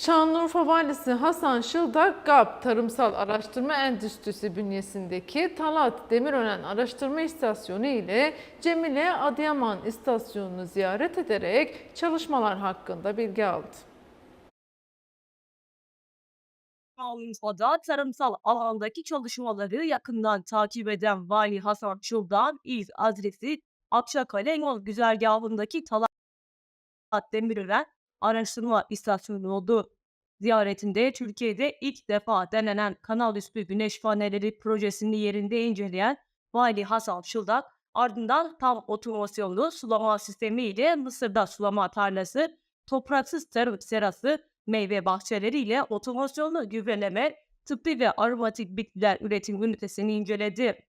Şanlıurfa Valisi Hasan Şıldak, GAP Tarımsal Araştırma Endüstrisi bünyesindeki Talat Demirören Araştırma İstasyonu ile Cemile Adıyaman İstasyonu'nu ziyaret ederek çalışmalar hakkında bilgi aldı. Şanlıurfa'da tarımsal alandaki çalışmaları yakından takip eden Vali Hasan Çıldan ilk adresi Akçakale yol güzergahındaki Talat Demirören Araştırma İstasyonu oldu. Ziyaretinde Türkiye'de ilk defa denenen kanal üstü güneş panelleri projesini yerinde inceleyen Vali Hasan Şıldak ardından tam otomasyonlu sulama sistemi ile Mısır'da sulama tarlası, topraksız tarım serası, meyve bahçeleri ile otomasyonlu gübreleme, tıbbi ve aromatik bitkiler üretim ünitesini inceledi.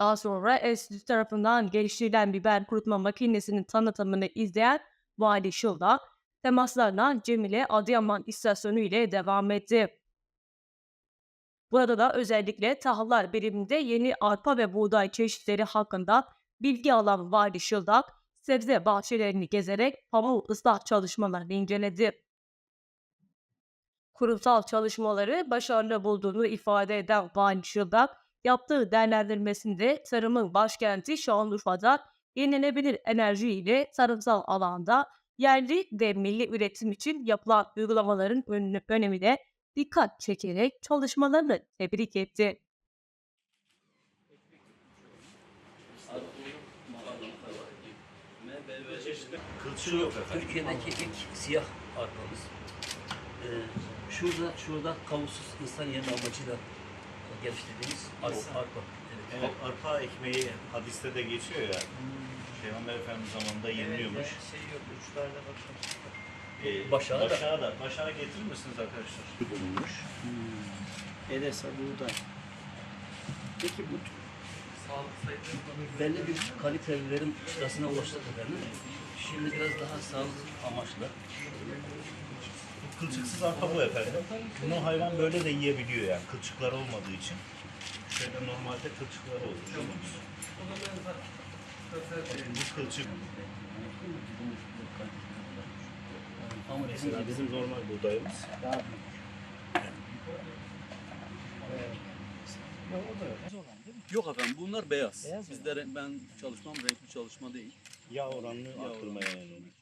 Daha sonra enstitü tarafından geliştirilen biber kurutma makinesinin tanıtımını izleyen Vali Şıldak, temaslarla Cemile Adıyaman istasyonu ile devam etti. Burada da özellikle tahıllar biriminde yeni arpa ve buğday çeşitleri hakkında bilgi alan Vali Şıldak, sebze bahçelerini gezerek pamuk ıslah çalışmalarını inceledi. Kurumsal çalışmaları başarılı bulduğunu ifade eden Vali Şıldak, yaptığı değerlendirmesinde tarımın başkenti Şanlıurfa'da yenilenebilir enerji ile tarımsal alanda yerli ve milli üretim için yapılan uygulamaların önünü, önemine dikkat çekerek çalışmalarını tebrik etti. Türkiye'deki ilk siyah arpamız. Ee, şurada şurada kavusuz insan yeme amacıyla geliştirdiğimiz arpa. arpa. Evet. Evet, arpa ekmeği hadiste de geçiyor ya. Zamanında yeniliyormuş. Bakın. Ee, Başağı da. başağı da. Başağı getirir misiniz arkadaşlar? Bulunmuş. Edesa buğday. Peki bu Belli bir kalitelerin sırasına ulaştık efendim. Şimdi biraz daha sağlık amaçlı. Kılçıksız arpa bu efendim. Bunu hayvan böyle de yiyebiliyor yani. Kılçıklar olmadığı için. Şöyle normalde kılçıkları olur. Bu kılçık. Mesela bizim normal buğdayımız. Yok efendim bunlar beyaz. Beyaz? Bizde re- ben çalışmam renkli çalışma değil. Yağ oranını arttırmaya yönelik